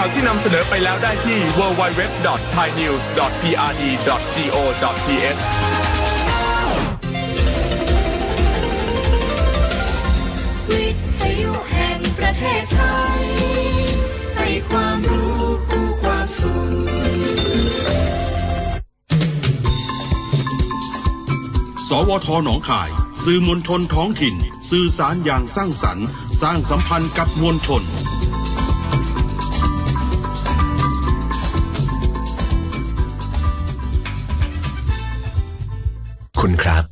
ข่าวที่นำเสนอไปแล้วได้ที่ www.thainews.prd.go.th วิทยุแห่งประเทศไทย ให้ความรู้คู่ความสุขสวทหนองคาย สื่อมวลชนท้องถิ่น สื่อสารอย่างสร้างสรรค์ สร้างสัมพันธ์กับมวลชน คุณครับ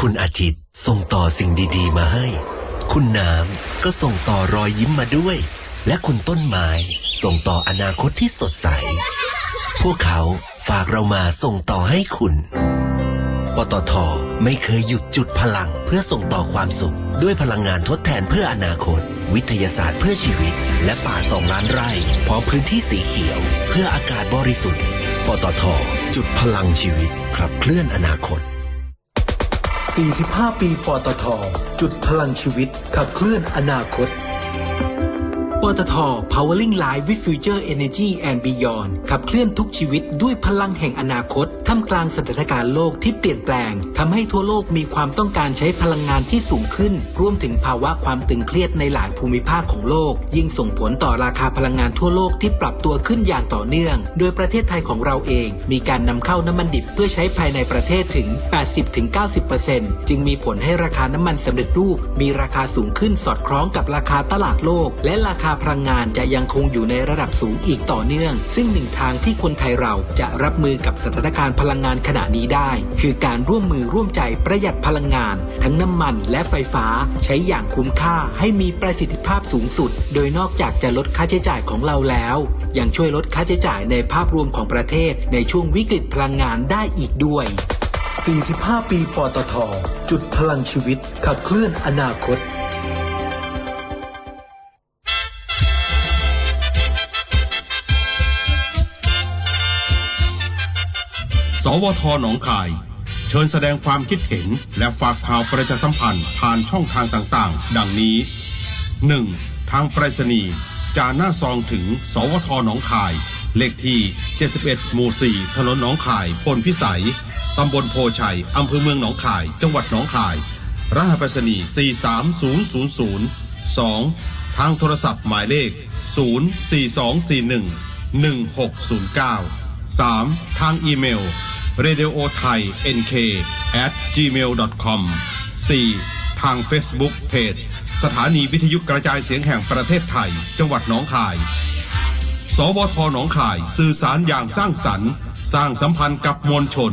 คุณอาทิตย์ส่งต่อสิ่งดีๆ มาให้ คุณน้ำก็ส่งต่อรอยยิ้มมาด้วย และคุณต้นไม้ส่งต่ออนาคตที่สดใส พวกเขาฝากเรามาส่งต่อให้คุณ ปตทไม่เคยหยุดจุดพลังเพื่อส่งต่อความสุข ด้วยพลังงานทดแทนเพื่ออนาคต วิทยาศาสตร์เพื่อชีวิต และป่าสองล้านไร่พร้อมพื้นที่สีเขียว เพื่ออากาศบริสุทธิ์ ปตท จุดพลังชีวิตขับเคลื่อนอนาคต 45 ปีปตทจุดพลังชีวิตขับเคลื่อนอนาคต ปตท powering life with future energy and beyond ขับเคลื่อนทุกชีวิตด้วยพลังแห่งอนาคต ท่ามกลางสถานการณ์โลกที่เปลี่ยนแปลงทำให้ทั่วโลกมีความต้องการใช้พลังงานที่สูงขึ้น รวมถึงภาวะความตึงเครียดในหลายภูมิภาคของโลก ยิ่งส่งผลต่อราคาพลังงานทั่วโลกที่ปรับตัวขึ้นอย่างต่อเนื่อง โดยประเทศไทยของเราเอง มีการนำเข้าน้ำมันดิบเพื่อใช้ภายในประเทศถึง 80-90%จึงมีผลให้ราคาน้ำมันสำเร็จรูป มีราคาสูงขึ้นสอดคล้องกับราคาตลาดโลก และราคาพลังงานจะยังคงอยู่ในระดับสูงอีกต่อเนื่อง ซึ่งหนึ่งทางที่คนไทยเราจะรับมือกับสถานการณ์พลังงานขณะนี้ได้ คือการร่วมมือร่วมใจประหยัดพลังงาน ทั้งน้ำมันและไฟฟ้าใช้อย่างคุ้มค่าให้มีประสิทธิภาพสูงสุด โดยนอกจากจะลดค่าใช้จ่ายของเราแล้ว ยังช่วยลดค่าใช้จ่ายในภาพรวมของประเทศ ในช่วงวิกฤตพลังงานได้อีกด้วย 45 ปีปตทจุดพลังชีวิตขับเคลื่อนอนาคต สวทหนองคาย เชิญแสดงความคิดเห็น และฝากข่าวประชาสัมพันธ์ผ่านช่องทางต่างๆ ดังนี้ 1. ทางไปรษณีย์จานหน้าซองถึง สวทหนองคาย เลขที่ 71 หมู่ 4 ถนนหนองคายพลพิสัย ตำบลโพชัย อำเภอเมืองหนองคาย จังหวัดหนองคาย รหัสไปรษณีย์ 43000 2. ทางโทรศัพท์หมายเลข 04241 1609 3. ทางอีเมล radio thai nk at gmail com 4. ทาง Facebook Page สถานีวิทยุกระจายเสียงแห่งประเทศไทย จังหวัดหนองคาย สวทหนองคาย สื่อสารอย่างสร้างสรรค์ สร้างสัมพันธ์กับมวลชน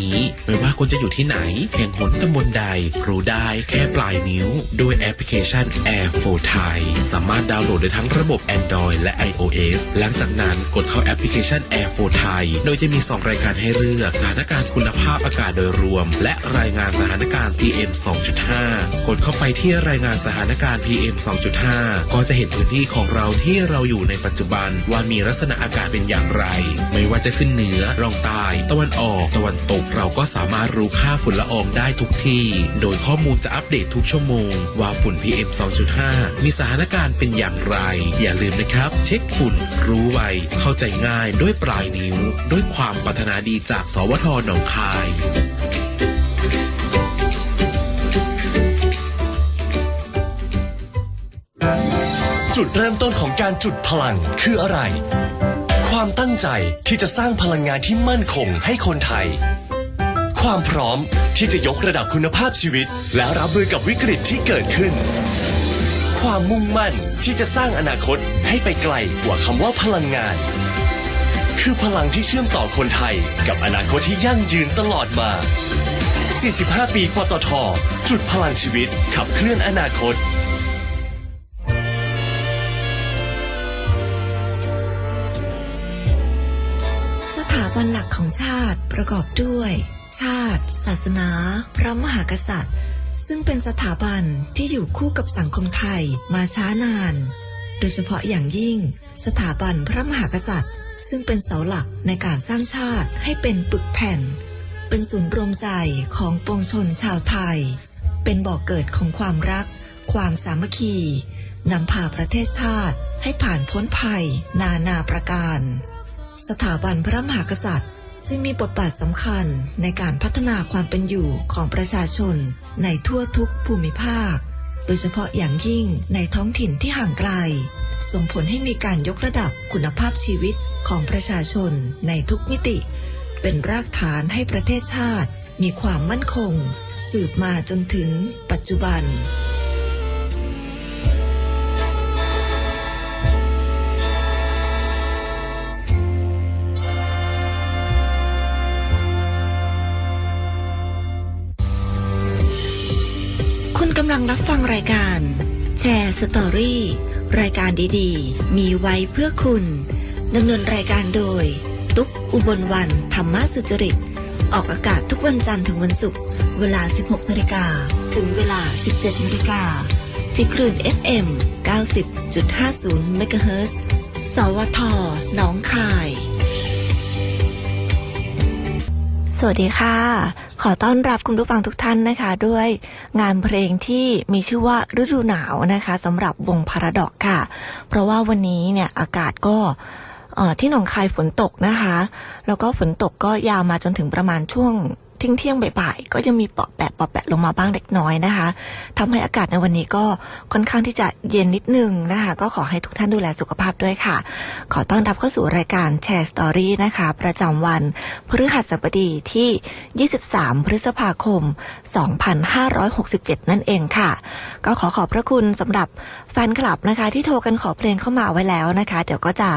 คุณจะอยู่ที่ไหน แห่งหนตำบลใด รู้ได้แค่ปลายนิ้ว ด้วยแอปพลิเคชัน Air 4 Thai สามารถดาวน์โหลดได้ทั้งระบบ Android และ iOS หลังจากนั้นกดเข้าแอปพลิเคชัน Air 4 Thai โดยจะมี 2 รายการให้เลือกสถานการณ์คุณภาพอากาศโดยรวม และรายงานสถานการณ์ PM 2.5 กดเข้าไปที่รายงานสถานการณ์ PM 2.5 ก็จะเห็นพื้นที่ของเราที่เราอยู่ในปัจจุบันว่ามีลักษณะอากาศเป็นอย่างไร ไม่ว่าจะขึ้นเหนือรองใต้ตะวันออก ตะวันตกเราก็สามารถรู้ค่าฝุ่นละอองได้ทุกที่ โดยข้อมูลจะอัปเดตทุกชั่วโมง ว่าฝุ่น PM 2.5 มีสถานการณ์เป็นอย่างไร อย่าลืมนะครับ เช็คฝุ่น รู้ไว เข้าใจง่ายด้วยปลายนิ้ว ด้วยความปรารถนาดีจากสวทหนองคายจุดเริ่มต้นของการจุดพลังคืออะไร ความตั้งใจที่จะสร้างพลังงานที่มั่นคงให้คนไทย ความพร้อมที่จะยกระดับคุณภาพชีวิต และรับมือกับวิกฤตที่เกิดขึ้น ความมุ่งมั่นที่จะสร้างอนาคตให้ไปไกลกว่าคำว่าพลังงาน คือพลังที่เชื่อมต่อคนไทย กับอนาคตที่ยั่งยืนตลอดมา 45 ปีปตทจุดพลังชีวิตขับเคลื่อนอนาคตสถาบันหลักของชาติประกอบด้วย ชาติ ศาสนา พระมหากษัตริย์ ซึ่งเป็นสถาบันที่อยู่คู่กับสังคมไทยมาช้านาน โดยเฉพาะอย่างยิ่ง สถาบันพระมหากษัตริย์ ซึ่งเป็นเสาหลักในการสร้างชาติให้เป็นปึกแผ่น เป็นศูนย์รวมใจของปวงชนชาวไทย เป็นบ่อกเกิดของความรัก ความสามัคคีนำพาประเทศชาติให้ผ่านพ้นภัย นานาประการ สถาบันพระมหากษัตริย์ จึงมีบทบาทสำคัญในการพัฒนาความเป็นอยู่ของประชาชนในทั่วทุกภูมิภาค โดยเฉพาะอย่างยิ่งในท้องถิ่นที่ห่างไกล ส่งผลให้มีการยกระดับคุณภาพชีวิตของประชาชนในทุกมิติ เป็นรากฐานให้ประเทศชาติ มีความมั่นคง สืบมาจนถึงปัจจุบันังรับฟังรายการ แชร์สตอรี่ รายการดีๆ มีไว้เพื่อคุณดำเนินรายการโดย ตุ๊กอุบลวันธรรมสุจริต ออกอากาศทุกวันจันทร์ถึงวันศุกร์เวลา 16นาฬิกาถึงเวลา 17นาฬิกาที่คลื่น FM 90.50เมกะเฮิรตซ์สวทหนองคาย สวัสดีค่ะ ขอต้อนรับคุณผู้ฟังทุกท่านนะคะ ด้วยงานเพลงที่มีชื่อว่าฤดูหนาวนะคะสำหรับวงพาราดอกค่ะ เพราะว่าวันนี้เนี่ยอากาศก็ที่หนองคายฝนตกนะคะ แล้วก็ฝนตกก็ยาวมาจนถึงประมาณช่วง เที่ยงเที่ยงๆบ่ายๆก็ยังมีเปาะแปะเปาะแปะลงมาบ้างเล็กน้อยนะคะทำให้อากาศในวันนี้ก็ค่อนข้างที่จะเย็นนิดนึงนะคะ ก็ขอให้ทุกท่านดูแลสุขภาพด้วยค่ะ ขอต้อนรับเข้าสู่รายการแชร์สตอรี่นะคะ ประจำวันพฤหัสบดีที่ 23 พฤษภาคม 2567 นั่นเองค่ะ ก็ขอขอบพระคุณสำหรับแฟนคลับนะคะ ที่โทรกันขอเพลงเข้ามาไว้แล้วนะคะ เดี๋ยวก็จะ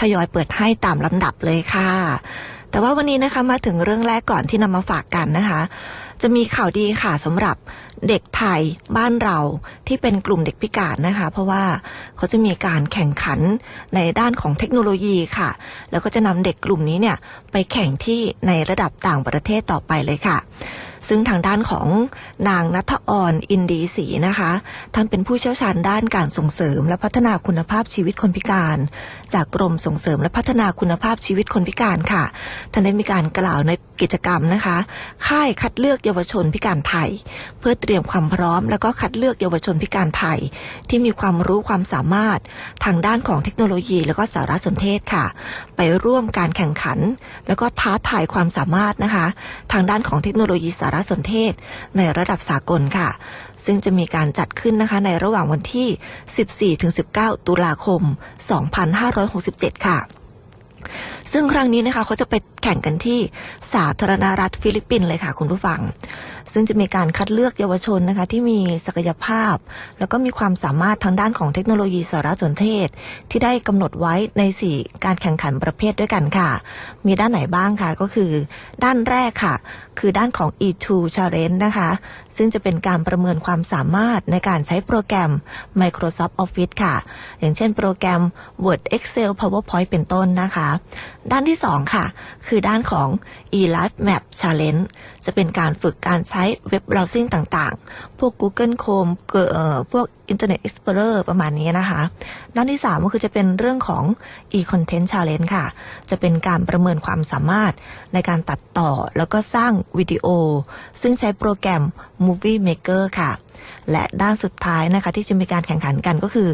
ทยอยเปิดให้ตามลำดับเลยค่ะ แต่ว่าวันนี้นะคะมาถึงเรื่องแรกก่อนที่นำมาฝากกันนะคะ จะมีข่าวดีค่ะสำหรับเด็กไทยบ้านเราที่เป็นกลุ่มเด็กพิการนะคะ เพราะว่าเขาจะมีการแข่งขันในด้านของเทคโนโลยีค่ะ แล้วก็จะนำเด็กกลุ่มนี้เนี่ยไปแข่งที่ในระดับต่างประเทศต่อไปเลยค่ะ ซึ่งทางด้านของนางนัทออนอินดีศรีนะคะท่านเป็นผู้เชี่ยวชาญด้านการส่งเสริมและพัฒนาคุณภาพชีวิตคนพิการ จากกรมส่งเสริมและพัฒนาคุณภาพชีวิตคนพิการค่ะท่านได้มีการกล่าวในกิจกรรมนะคะ ค่ายคัดเลือกเยาวชนพิการไทย เพื่อเตรียมความพร้อม แล้วก็คัดเลือกเยาวชนพิการไทย ที่มีความรู้ความสามารถทางด้านของเทคโนโลยี แล้วก็สารสนเทศค่ะ ไปร่วมการแข่งขัน แล้วก็ท้าทายความสามารถนะคะ ทางด้านของเทคโนโลยีสารสนเทศในระดับสากลค่ะ ซึ่งจะมีการจัดขึ้นนะคะในระหว่างวันที่ 14-19 ตุลาคม 2567 ค่ะซึ่งครั้งนี้นะคะเขาจะไปแข่งกันที่สาธารณรัฐฟิลิปปินส์เลยค่ะคุณผู้ฟัง ซึ่งจะมีการคัดเลือกเยาวชนนะคะที่มีศักยภาพ แล้วก็มีความสามารถทางด้านของเทคโนโลยีสารสนเทศ ที่ได้กำหนดไว้ในสี่การแข่งขันประเภทด้วยกันค่ะ มีด้านไหนบ้างคะก็คือ ด้านแรกค่ะ คือด้านของ E2 Challenge นะคะ ซึ่งจะเป็นการประเมินความสามารถในการใช้โปรแกรม Microsoft Office ค่ะ อย่างเช่นโปรแกรม Word Excel PowerPoint เป็นต้นนะคะด้านที่ 2 ค่ะ คือด้านของ e-life map challenge จะเป็นการฝึกการใช้เว็บ browsing ต่างๆ พวก Google Chrome พวก Internet Explorer ประมาณนี้นะคะ ด้านที่ 3 ก็คือจะเป็นเรื่องของ e-content challenge ค่ะ จะเป็นการประเมินความสามารถในการตัดต่อแล้วก็สร้างวิดีโอ ซึ่งใช้โปรแกรม Movie Maker ค่ะ และด้านสุดท้ายนะคะที่จะมีการแข่งขันกันก็คือ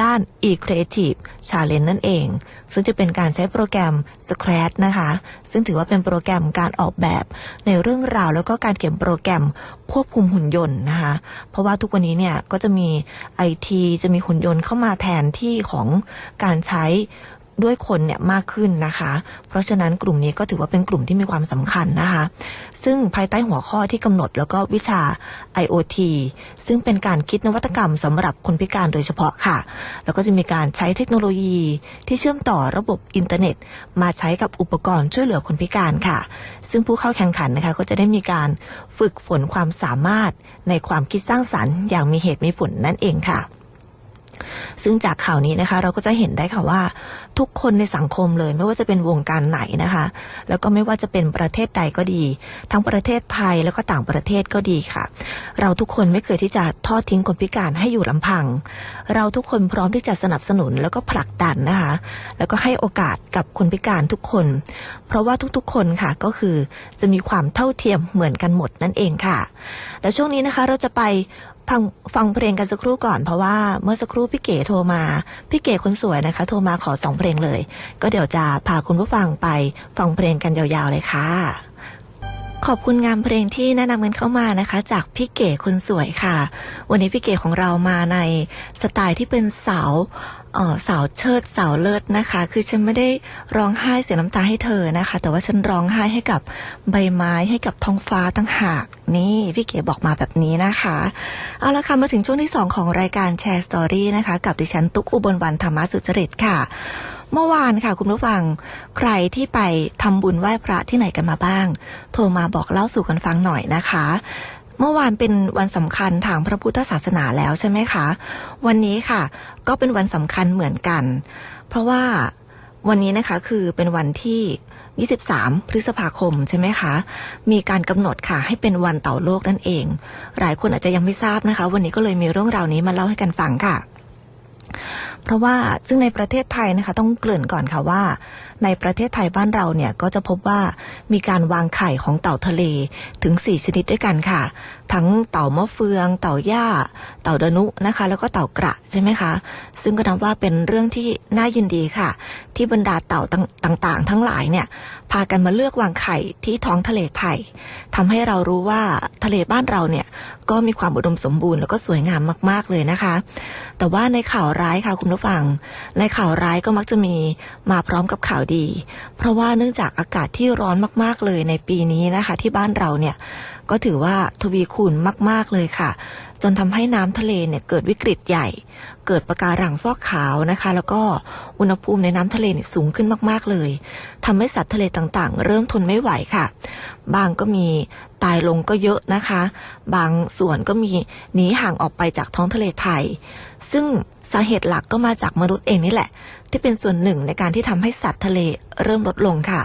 ด้าน e-creative challenge นั่นเอง ซึ่งจะเป็นการใช้โปรแกรม Scratch นะคะ ซึ่งถือว่าเป็นโปรแกรมการออกแบบในเรื่องราวแล้วก็การเขียนโปรแกรมควบคุมหุ่นยนต์นะคะ เพราะว่าทุกวันนี้เนี่ยก็จะมี IT จะมีหุ่นยนต์เข้ามาแทนที่ของการใช้ ด้วยคนเนี่ยมากขึ้นนะคะ เพราะฉะนั้นกลุ่มนี้ก็ถือว่าเป็นกลุ่มที่มีความสำคัญนะคะ ซึ่งภายใต้หัวข้อที่กำหนดแล้วก็วิชา IoT ซึ่งเป็นการคิดนวัตกรรมสำหรับคนพิการโดยเฉพาะค่ะ แล้วก็จะมีการใช้เทคโนโลยีที่เชื่อมต่อระบบอินเทอร์เน็ต มาใช้กับอุปกรณ์ช่วยเหลือคนพิการค่ะ ซึ่งผู้เข้าแข่งขันนะคะก็จะได้มีการฝึกฝนความสามารถในความคิดสร้างสรรค์ อย่างมีเหตุมีผลนั่นเองค่ะ ซึ่งจากข่าวนี้นะคะ เราก็จะเห็นได้ค่ะว่า ทุกคนในสังคมเลย ไม่ว่าจะเป็นวงการไหนนะคะ แล้วก็ไม่ว่าจะเป็นประเทศใดก็ดี ทั้งประเทศไทยแล้วก็ต่างประเทศก็ดีค่ะ เราทุกคนไม่เคยที่จะทอดทิ้งคนพิการให้อยู่ลำพัง เราทุกคนพร้อมที่จะสนับสนุนแล้วก็ผลักดันนะคะ แล้วก็ให้โอกาสกับคนพิการทุกคน เพราะว่าทุกๆคนค่ะก็คือจะมีความเท่าเทียมเหมือนกันหมดนั่นเองค่ะ แล้วช่วงนี้นะคะเราจะไป ฟังฟังเพลงกันสักครู่ก่อนเพราะว่าเมื่อสักครู่พี่เก๋โทรมา พี่เก๋คนสวยนะคะ โทรมาขอสองเพลงเลย ก็เดี๋ยวจะพาคุณผู้ฟังไปฟังเพลงกันยาวๆเลยค่ะ ขอบคุณงานเพลงที่แนะนำกันเข้ามานะคะ จากพี่เก๋คนสวยค่ะ วันนี้พี่เก๋ของเรามาในสไตล์ที่เป็นสาว สาวเชิดสาวเลิศนะคะ คือฉันไม่ได้ร้องไห้เสียน้ำตาให้เธอนะคะ แต่ว่าฉันร้องไห้ให้กับใบไม้ให้กับท้องฟ้าตั้งหากนี่พี่เก๋บอกมาแบบนี้นะคะเอาละค่ะมาถึงช่วงที่ 2 ของรายการแชร์สตอรี่นะคะ กับดิฉันตุ๊กอุบลวันธรรมสุจริตค่ะ เมื่อวานค่ะ คุณผู้ฟังใครที่ไปทำบุญไหว้พระที่ไหนกันมาบ้าง โทรมาบอกเล่าสู่กันฟังหน่อยนะคะ เมื่อวานเป็นวันสำคัญทางพระพุทธศาสนาแล้วใช่ไหมคะ วันนี้ค่ะ ก็เป็นวันสำคัญเหมือนกัน เพราะว่าวันนี้นะคะคือเป็นวันที่ 23 พฤษภาคมใช่ไหมคะ มีการกำหนดค่ะ ให้เป็นวันเต่าโลกนั่นเอง หลายคนอาจจะยังไม่ทราบนะคะ วันนี้ก็เลยมีเรื่องราวนี้มาเล่าให้กันฟังค่ะ เพราะว่าซึ่งในประเทศไทยนะคะ ต้องเกริ่นก่อนค่ะว่า ในประเทศไทยบ้านเราเนี่ยก็จะพบว่ามีการวางไข่ของเต่าทะเลถึง 4 ชนิดด้วยกันค่ะ ทั้งเต่ามะเฟือง เต่าย่า เต่าดนุนะคะ แล้วก็เต่ากระใช่ไหมคะ ซึ่งก็นับว่าเป็นเรื่องที่น่ายินดีค่ะ ที่บรรดาเต่าต่างๆ ทั้งหลายเนี่ย พากันมาเลือกวางไข่ที่ท้องทะเลไทยทำให้เรารู้ว่าทะเลบ้านเราเนี่ยก็มีความอุดมสมบูรณ์แล้วก็สวยงามมาก ๆเลยนะคะ แต่ว่าในข่าวร้ายค่ะคุณผู้ฟัง ในข่าวร้ายก็มักจะมีมาพร้อมกับข่าวดี เพราะว่าเนื่องจากอากาศที่ร้อนมาก ๆเลยในปีนี้นะคะ ที่บ้านเราเนี่ย ก็ถือว่าทวีคูณมาก ๆ เลยค่ะ จนทำให้น้ำทะเลเนี่ยเกิดวิกฤตใหญ่ เกิดปะการังฟอกขาวนะคะ แล้วก็อุณหภูมิในน้ำทะเลเนี่ยสูงขึ้นมาก ๆ เลยทำให้สัตว์ทะเลต่างๆ เริ่มทนไม่ไหวค่ะ บางก็มีตายลงก็เยอะนะคะ บางส่วนก็มีหนีห่างออกไปจากท้องทะเลไทย ซึ่งสาเหตุหลักก็มาจากมนุษย์เองนี่แหละ ที่เป็นส่วนหนึ่งในการที่ทำให้สัตว์ทะเลเริ่มลดลงค่ะ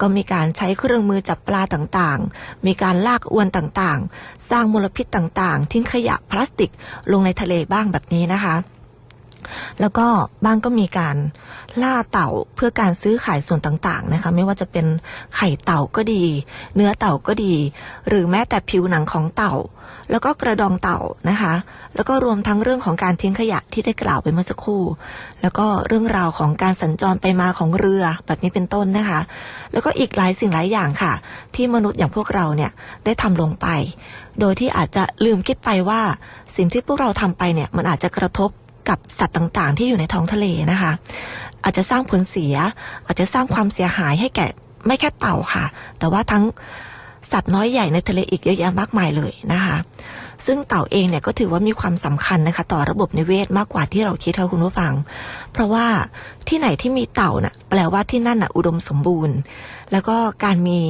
ก็มีการใช้เครื่องมือจับปลาต่างๆ มีการลากอวนต่างๆ สร้างมลพิษต่างๆ ทิ้งขยะพลาสติกลงในทะเลบ้างแบบนี้นะคะ แล้วก็บ้างก็มีการล่าเต่าเพื่อการซื้อขายส่วนต่างๆนะคะ ไม่ว่าจะเป็นไข่เต่าก็ดี เนื้อเต่าก็ดี หรือแม้แต่ผิวหนังของเต่า แล้วก็กระดองเต่านะคะ แล้วก็รวมทั้งเรื่องของการทิ้งขยะที่ได้กล่าวไปเมื่อสักครู่ แล้วก็เรื่องราวของการสัญจรไปมาของเรือแบบนี้เป็นต้นนะคะ แล้วก็อีกหลายสิ่งหลายอย่างค่ะ ที่มนุษย์อย่างพวกเราเนี่ยได้ทำลงไป โดยที่อาจจะลืมคิดไปว่า สิ่งที่พวกเราทำไปเนี่ยมันอาจจะกระทบกับสัตว์ต่างๆ ที่อยู่ในท้องทะเลนะคะ อาจจะสร้างผลเสีย อาจจะสร้างความเสียหายให้แก่ไม่แค่เต่าค่ะ แต่ว่าทั้งสัตว์น้อยใหญ่ในทะเลอีกเยอะแยะมากมายเลยนะคะ ซึ่งเต่าเองเนี่ยก็ถือว่ามีความสำคัญนะคะ ต่อระบบนิเวศมากกว่าที่เราคิดค่ะคุณผู้ฟัง เพราะว่าที่ไหนที่มีเต่าน่ะแปลว่าที่นั่นน่ะอุดมสมบูรณ์ แล้วก็การมี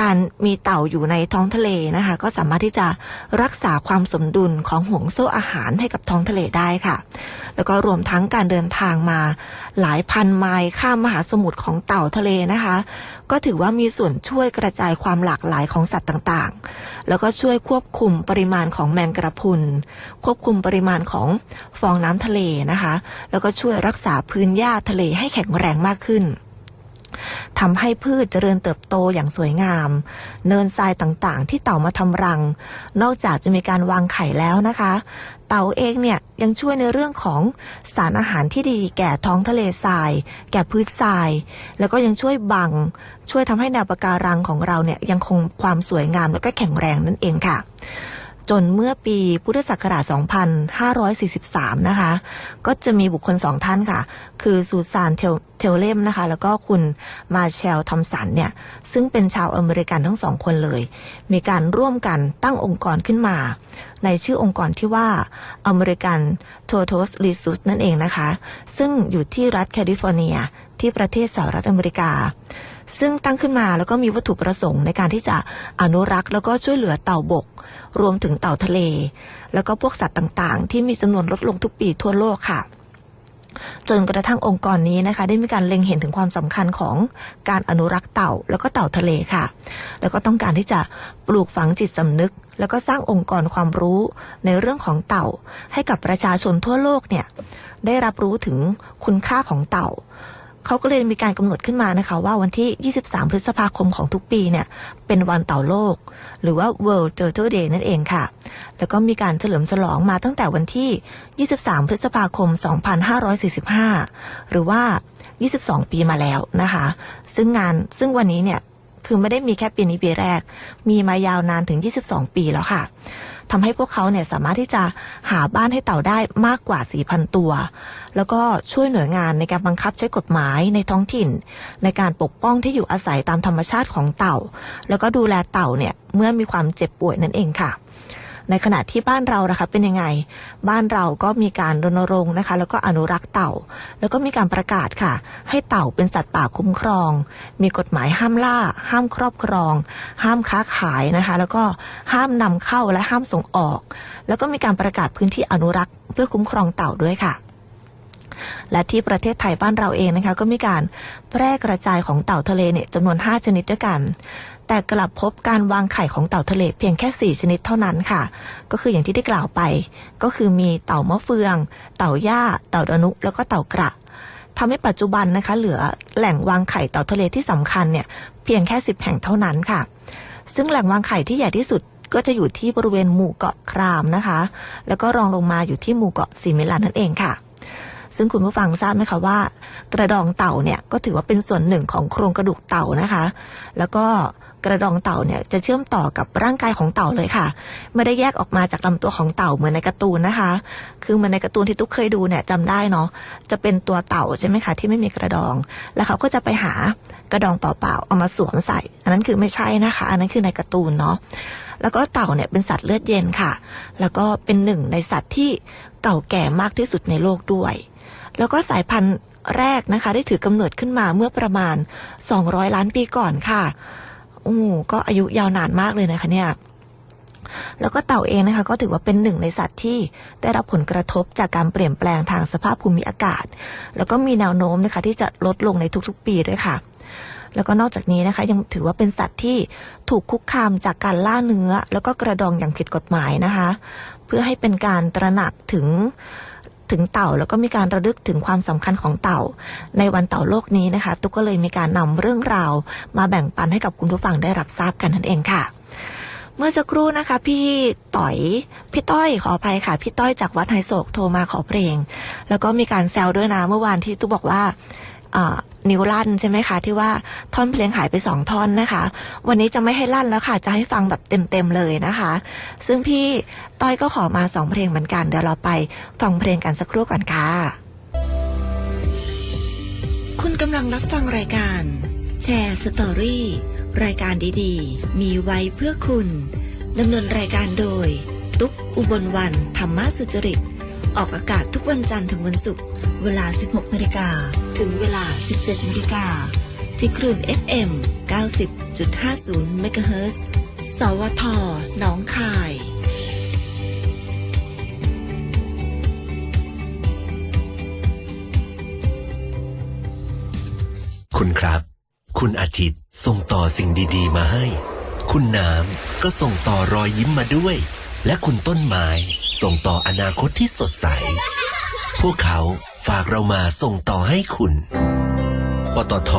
การมีเต่าอยู่ในท้องทะเลนะคะ ก็สามารถที่จะรักษาความสมดุลของห่วงโซ่อาหารให้กับท้องทะเลได้ค่ะ แล้วก็รวมทั้งการเดินทางมา หลายพันไมล์ข้ามมหาสมุทรของเต่าทะเลนะคะ ก็ถือว่ามีส่วนช่วยกระจายความหลากหลายของสัตว์ต่างๆ แล้วก็ช่วยควบคุมปริมาณของแมงกระพุน ควบคุมปริมาณของฟองน้ำทะเลนะคะ แล้วก็ช่วยรักษาพื้นหญ้าทะเลให้แข็งแรงมากขึ้น ทำให้พืชเจริญเติบโตอย่างสวยงาม เนินทรายต่างๆ ที่เต่ามาทำรัง นอกจากจะมีการวางไข่แล้วนะคะ เต่าเองเนี่ยยังช่วยในเรื่องของสารอาหารที่ดีแก่ท้องทะเลทราย แก่พืชทราย แล้วก็ยังช่วยบัง ช่วยทำให้แนวปะการังของเราเนี่ยยังคงความสวยงามแล้วก็แข็งแรงนั่นเองค่ะ จนเมื่อปีพุทธศักราช 2543 นะคะ ก็จะมีบุคคลสองท่านค่ะ คือซูซานเทลเลเลมนะคะ แล้วก็คุณมาเชลทอมสันเนี่ย ซึ่งเป็นชาวอเมริกันทั้งสองคนเลย มีการร่วมกันตั้งองค์กรขึ้นมา ในชื่อองค์กรที่ว่า American Tortoise Resource นั่นเองนะคะ ซึ่งอยู่ที่รัฐแคลิฟอร์เนีย ที่ประเทศสหรัฐอเมริกา ซึ่งตั้งขึ้นมาแล้วก็มีวัตถุประสงค์ในการที่จะอนุรักษ์แล้วก็ช่วยเหลือเต่าบก รวมถึงเต่าทะเล แล้วก็พวกสัตว์ต่างๆ ที่มีจำนวนลดลงทุกปีทั่วโลกค่ะจนกระทั่งองค์กรนี้นะคะได้มีการเล็งเห็นถึงความสำคัญของการอนุรักษ์เต่า แล้วก็เต่าทะเลค่ะ แล้วก็ต้องการที่จะปลูกฝังจิตสำนึก แล้วก็สร้างองค์กรความรู้ในเรื่องของเต่า ให้กับประชาชนทั่วโลกเนี่ยได้รับรู้ถึงคุณค่าของเต่า เขาก็เลยมีการกำหนดขึ้นมานะคะ ว่าวันที่ 23 พฤษภาคมของทุกปีเนี่ยเป็นวันเต่าโลก หรือว่า World Turtle Day นั่นเองค่ะ แล้วก็มีการเฉลิมฉลองมาตั้งแต่วันที่ 23 พฤษภาคม 2545 หรือว่า 22 ปีมาแล้วนะคะ ซึ่งงานซึ่งวันนี้เนี่ยคือไม่ได้มีแค่ปีนี้ปีแรก มีมายาวนานถึง 22 ปีแล้วค่ะ ทำให้พวกเขาเนี่ยสามารถที่จะหาบ้านให้เต่าได้มากกว่า 4,000 ตัว แล้วก็ช่วยหน่วยงานในการบังคับใช้กฎหมายในท้องถิ่น ในการปกป้องที่อยู่อาศัยตามธรรมชาติของเต่า แล้วก็ดูแลเต่าเนี่ยเมื่อมีความเจ็บป่วยนั่นเองค่ะ ในขณะที่บ้านเรานะคะเป็นยังไง บ้านเราก็มีการรณรงค์นะคะ แล้วก็อนุรักษ์เต่า แล้วก็มีการประกาศค่ะ ให้เต่าเป็นสัตว์ป่าคุ้มครอง มีกฎหมายห้ามล่า ห้ามครอบครอง ห้ามค้าขายนะคะ แล้วก็ห้ามนำเข้าและห้ามส่งออก แล้วก็มีการประกาศพื้นที่อนุรักษ์เพื่อคุ้มครองเต่าด้วยค่ะและที่ประเทศไทยบ้านเราเองนะคะ ก็มีการแพร่กระจายของเต่าทะเลเนี่ยจำนวน 5 ชนิดด้วยกัน แต่กลับพบการวางไข่ของเต่าทะเลเพียงแค่ 4 ชนิดเท่านั้นค่ะ ก็คืออย่างที่ได้กล่าวไป ก็คือมีเต่ามะเฟือง เต่าย่า เต่าดนุ แล้วก็เต่ากระทำให้ปัจจุบันนะคะเหลือแหล่งวางไข่เต่าทะเลที่สำคัญเนี่ยเพียงแค่ 10 แห่งเท่านั้นค่ะ ซึ่งแหล่งวางไข่ที่ใหญ่ที่สุดก็จะอยู่ที่บริเวณหมู่เกาะครามนะคะ แล้วก็รองลงมาอยู่ที่หมู่เกาะสีมิลันนั่นเองค่ะ ซึ่งคุณผู้ฟังทราบไหมคะว่า กระดองเต่าเนี่ยก็ถือว่าเป็นส่วนหนึ่งของโครงกระดูกเต่านะคะ แล้วก็ กระดองเต่าเนี่ยจะเชื่อมต่อกับร่างกายของเต่าเลยค่ะ ไม่ได้แยกออกมาจากลำตัวของเต่าเหมือนในการ์ตูนนะคะ คือเหมือนในการ์ตูนที่ตุ๊กเคยดูเนี่ยจำได้เนาะจะเป็นตัวเต่าใช่ไหมคะที่ไม่มีกระดอง แล้วเขาก็จะไปหากระดองเปล่าๆเอามาสวมใส่ อันนั้นคือไม่ใช่นะคะ อันนั้นคือในการ์ตูนเนาะแล้วก็เต่าเนี่ยเป็นสัตว์เลือดเย็นค่ะ แล้วก็เป็นหนึ่งในสัตว์ที่เก่าแก่มากที่สุดในโลกด้วย แล้วก็สายพันธุ์แรกนะคะ ได้ถือกำเนิดขึ้นมาเมื่อประมาณ 200 ล้านปีก่อนค่ะ โอ้ก็อายุยาวนานมากเลยนะคะเนี่ยแล้วก็เต่าเองนะคะก็ถือว่าเป็นหนึ่งในสัตว์ที่ได้รับผลกระทบจากการเปลี่ยนแปลงทางสภาพภูมิอากาศ แล้วก็มีแนวโน้มนะคะที่จะลดลงในทุกๆปีด้วยค่ะ แล้วก็นอกจากนี้นะคะยังถือว่าเป็นสัตว์ที่ถูกคุกคามจากการล่าเนื้อ แล้วก็กระดองอย่างผิดกฎหมายนะคะ เพื่อให้เป็นการตระหนักถึง ถึงเต่า แล้วก็มีการระลึกถึงความสำคัญของเต่า ในวันเต่าโลกนี้นะคะ ตุ๊กก็เลยมีการนำเรื่องราว มาแบ่งปันให้กับคุณผู้ฟังได้รับทราบกันนั่นเองค่ะเมื่อสักครู่นะคะ พี่ต่อยพี่ต้อยขออภัยค่ะ พี่ต้อยจากวัดไฮโศกโทรมาขอเพลง แล้วก็มีการแซวด้วยนะเมื่อวานที่ตุ๊กบอกว่า นิ้วลั่นใช่ไหมคะ ที่ว่าท่อนเพลงหายไปสองท่อนนะคะ วันนี้จะไม่ให้ลั่นแล้วค่ะ จะให้ฟังแบบเต็มๆเลยนะคะ ซึ่งพี่ต้อยก็ขอมาสองเพลงเหมือนกัน เดี๋ยวเราไปฟังเพลงกันสักครู่ก่อนค่ะ คุณกำลังรับฟังรายการ แชร์สตอรี่รายการดีๆ มีไว้เพื่อคุณดำเนินรายการโดย ตุ๊กอุบลวันธรรมสุจริต ออกอากาศทุกวันจันทร์ถึงวันศุกร์ เวลา 16นาฬิกาถึงเวลา 17นาฬิกาที่คลื่น FM 90.50 MHz สวท หนองคาย คุณครับ คุณอาทิตย์ส่งต่อสิ่งดีๆ มาให้ คุณน้ำก็ส่งต่อรอยยิ้มมาด้วย และคุณต้นไม้ ส่งต่ออนาคตที่สดใส พวกเขาฝากเรามาส่งต่อให้คุณ ปตท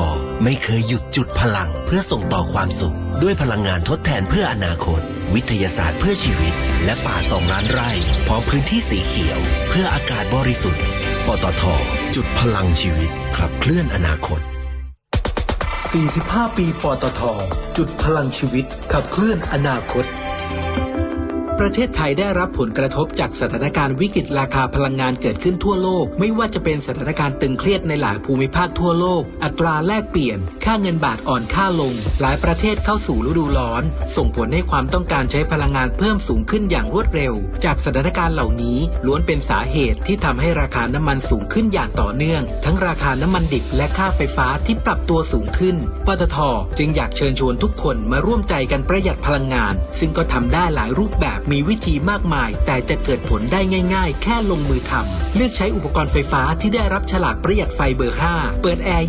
ไม่เคยหยุดจุดพลังเพื่อส่งต่อความสุข ด้วยพลังงานทดแทนเพื่ออนาคต วิทยาศาสตร์เพื่อชีวิต และป่าสองล้านไร่พร้อมพื้นที่สีเขียว เพื่ออากาศบริสุทธิ์ ปตท จุดพลังชีวิตขับเคลื่อนอนาคต 45 ปีปตท จุดพลังชีวิตขับเคลื่อนอนาคต ประเทศไทยได้รับผลกระทบจากสถานการณ์วิกฤตราคาพลังงานเกิดขึ้นทั่วโลก ไม่ว่าจะเป็นสถานการณ์ตึงเครียดในหลายภูมิภาคทั่วโลก อัตราแลกเปลี่ยน ค่าเงินบาทอ่อนค่าลง หลายประเทศเข้าสู่ฤดูร้อน ส่งผลให้ความต้องการใช้พลังงานเพิ่มสูงขึ้นอย่างรวดเร็ว จากสถานการณ์เหล่านี้ล้วนเป็นสาเหตุที่ทำให้ราคาน้ำมันสูงขึ้นอย่างต่อเนื่อง ทั้งราคาน้ำมันดิบและค่าไฟฟ้าที่ปรับตัวสูงขึ้นปตทจึงอยากเชิญชวนทุกคนมาร่วมใจกันประหยัดพลังงาน ซึ่งก็ทำได้หลายรูปแบบมีวิธีมากมาย แต่จะเกิดผลได้ง่าย ๆ แค่ลงมือทำเลือกใช้อุปกรณ์ไฟฟ้าที่ได้รับฉลากประหยัดไฟเบอร์ 5 เปิดแอร์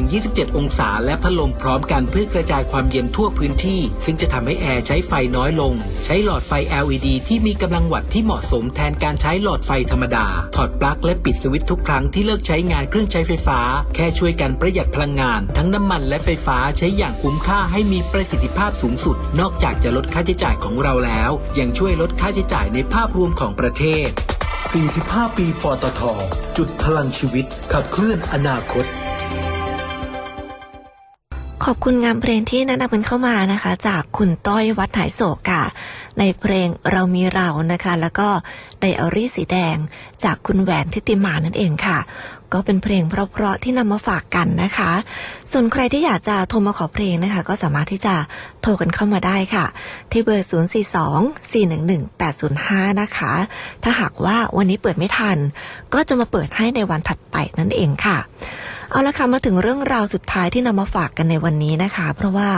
26-27 องศา และพัดลมพร้อมกันเพื่อกระจายความเย็นทั่วพื้นที่ ซึ่งจะทำให้แอร์ใช้ไฟน้อยลง ใช้หลอดไฟ LED ที่มีกำลังวัตต์ที่เหมาะสมแทนการใช้หลอดไฟธรรมดา ถอดปลั๊กและปิดสวิตช์ทุกครั้งที่เลิกใช้งานเครื่องใช้ไฟฟ้า แค่ช่วยกันประหยัดพลังงาน ทั้งน้ำมันและไฟฟ้าใช้อย่างคุ้มค่าให้มีประสิทธิภาพสูงสุด นอกจากจะลดค่าใช้จ่ายของเราแล้วยังช่วยลดค่าใช้จ่ายในภาพรวมของประเทศ 45 ปีปตทจุดพลังชีวิตขับเคลื่อนอนาคต ขอบคุณงานเพลงที่แนะนำกันเข้ามานะคะ จากคุณต้อยวัดหายโศกค่ะในเพลงเรามีเรานะคะ แล้วก็ไดอารี่สีแดง จากคุณแหวนทิติมานั่นเองค่ะ ก็เป็นเพลงเพราะๆที่นำมาฝากกันนะคะ ส่วนใครที่อยากจะโทรมาขอเพลงนะคะ ก็สามารถที่จะโทรกันเข้ามาได้ค่ะ ที่เบอร์ 042-411-805 นะคะ ถ้าหากว่าวันนี้เปิดไม่ทัน ก็จะมาเปิดให้ในวันถัดไปนั่นเองค่ะ เอาละค่ะมาถึงเรื่องราวสุดท้ายที่นำมาฝากกันในวันนี้นะคะ เพราะว่า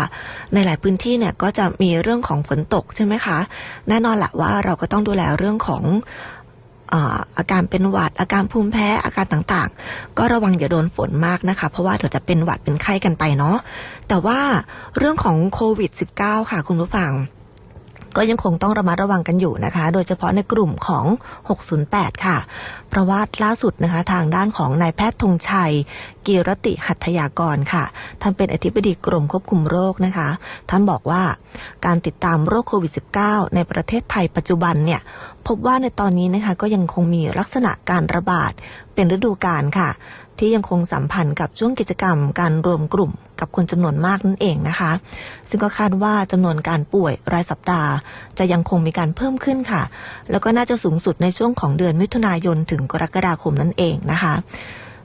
ในหลายพื้นที่เนี่ยก็จะมีเรื่องของฝนตกใช่ไหมคะ แน่นอนแหละว่าเราก็ต้องดูแลเรื่องของอาอาการเป็นหวัดอาการภูมิแพ้อาการต่างๆ ก็ระวังอย่าโดนฝนมากนะคะ เพราะว่าเดี๋ยวจะเป็นหวัดเป็นไข้กันไปเนาะแต่ว่าเรื่องของโควิด -19 ค่ะคุณผู้ฟัง ก็ยังคงต้องระมัดระวังกันอยู่นะคะ โดยเฉพาะในกลุ่มของ 608 ค่ะ เพราะว่าล่าสุดนะคะทางด้านของนายแพทย์ธงชัย กีรติหัตถยากรค่ะท่านเป็นอธิบดีกรมควบคุมโรคนะคะ ท่านบอกว่าการติดตามโรคโควิด -19 ในประเทศไทยปัจจุบันเนี่ยพบว่าในตอนนี้นะคะก็ยังคงมีลักษณะการระบาดเป็นฤดูกาลค่ะ ที่ยังคงสัมพันธ์กับช่วงกิจกรรมการรวมกลุ่มกับคนจำนวนมากนั่นเองนะคะ ซึ่งก็คาดว่าจำนวนการป่วยรายสัปดาห์ จะยังคงมีการเพิ่มขึ้นค่ะ แล้วก็น่าจะสูงสุดในช่วงของเดือนมิถุนายนถึงกรกฎาคมนั่นเองนะคะ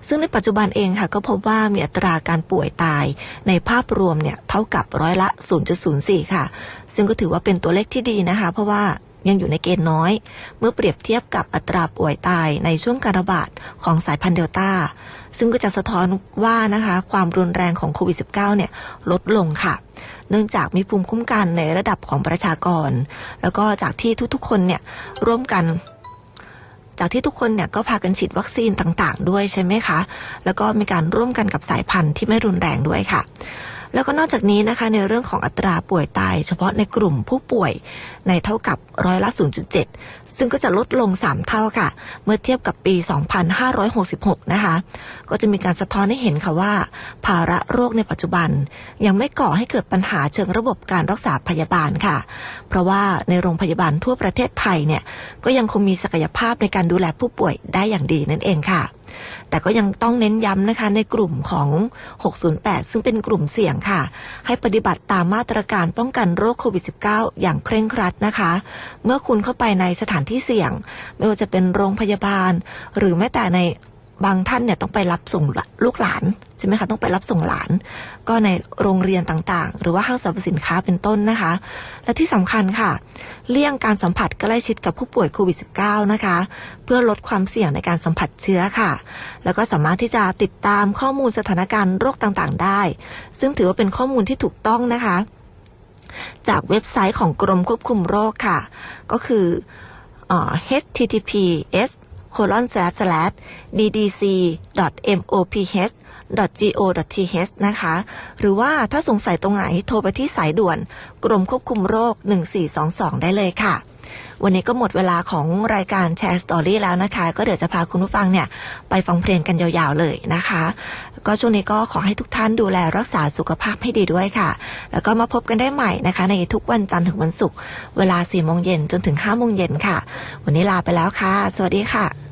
ซึ่งในปัจจุบันเองค่ะก็พบว่ามีอัตราการป่วยตาย ในภาพรวมเนี่ยเท่ากับร้อยละ 0.04 ค่ะ ซึ่งก็ถือว่าเป็นตัวเลขที่ดีนะคะ เพราะว่ายังอยู่ในเกณฑ์น้อย เมื่อเปรียบเทียบกับอัตราป่วยตายในช่วงการระบาดของสายพันธุ์เดลต้า ซึ่งก็จะสะท้อนว่านะคะความรุนแรงของโควิด -19 เนี่ยลดลงค่ะ เนื่องจากมีภูมิคุ้มกันในระดับของประชากร แล้วก็จากที่ทุกๆคนเนี่ยร่วมกันจากที่ทุกคนเนี่ยก็พากันฉีดวัคซีนต่างๆ ด้วยใช่ไหมคะ แล้วก็มีการร่วมกันกับสายพันธุ์ที่ไม่รุนแรงด้วยค่ะ แล้วก็นอกจากนี้นะคะในเรื่องของอัตราป่วยตายเฉพาะในกลุ่มผู้ป่วยในเท่ากับร้อยละ 0.7 ซึ่งก็จะลดลง 3 เท่าค่ะ เมื่อเทียบกับปี 2566 นะคะ ก็จะมีการสะท้อนให้เห็นค่ะว่า ภาระโรคในปัจจุบัน ยังไม่ก่อให้เกิดปัญหาเชิงระบบการรักษาพยาบาลค่ะ เพราะว่าในโรงพยาบาลทั่วประเทศไทยเนี่ยก็ยังคงมีศักยภาพในการดูแลผู้ป่วยได้อย่างดีนั่นเองค่ะ แต่ก็ยังต้องเน้นย้ำนะคะในกลุ่มของ 608 ซึ่งเป็นกลุ่มเสี่ยงค่ะ ให้ปฏิบัติตามมาตรการป้องกันโรคโควิด -19 อย่างเคร่งครัดนะคะ เมื่อคุณเข้าไปในสถานที่เสี่ยง ไม่ว่าจะเป็นโรงพยาบาล หรือแม้แต่ใน บางท่านเนี่ยต้องไปรับส่งลูกหลานใช่ไหมคะต้องไปรับส่งหลาน ก็ในโรงเรียนต่างๆ หรือว่าห้างสรรพสินค้าเป็นต้นนะคะ และที่สำคัญค่ะ เลี่ยงการสัมผัสใกล้ชิดกับผู้ป่วยโควิด -19 นะคะ เพื่อลดความเสี่ยงในการสัมผัสเชื้อค่ะ แล้วก็สามารถที่จะติดตามข้อมูลสถานการณ์โรคต่างๆ ได้ ซึ่งถือว่าเป็นข้อมูลที่ถูกต้องนะคะ จากเว็บไซต์ของกรมควบคุมโรคค่ะ ก็คือออ https colon slash slash ddc moph go.th นะคะ หรือว่าถ้าสงสัยตรงไหนโทรไปที่สายด่วน กรมควบคุมโรค 1422 ได้เลยค่ะ วันนี้ก็หมดเวลาของรายการแชร์สตอรี่แล้วนะคะ ก็เดี๋ยวจะพาคุณผู้ฟังเนี่ย ไปฟังเพลงกันยาวๆเลยนะคะ ก็ช่วงนี้ก็ขอให้ทุกท่านดูแลรักษาสุขภาพให้ดีด้วยค่ะ แล้วก็มาพบกันได้ใหม่นะคะ ในทุกวันจันทร์ถึงวันศุกร์เวลา4โมงเย็นจนถึง5โมงเย็นค่ะ วันนี้ลาไปแล้วค่ะ สวัสดีค่ะ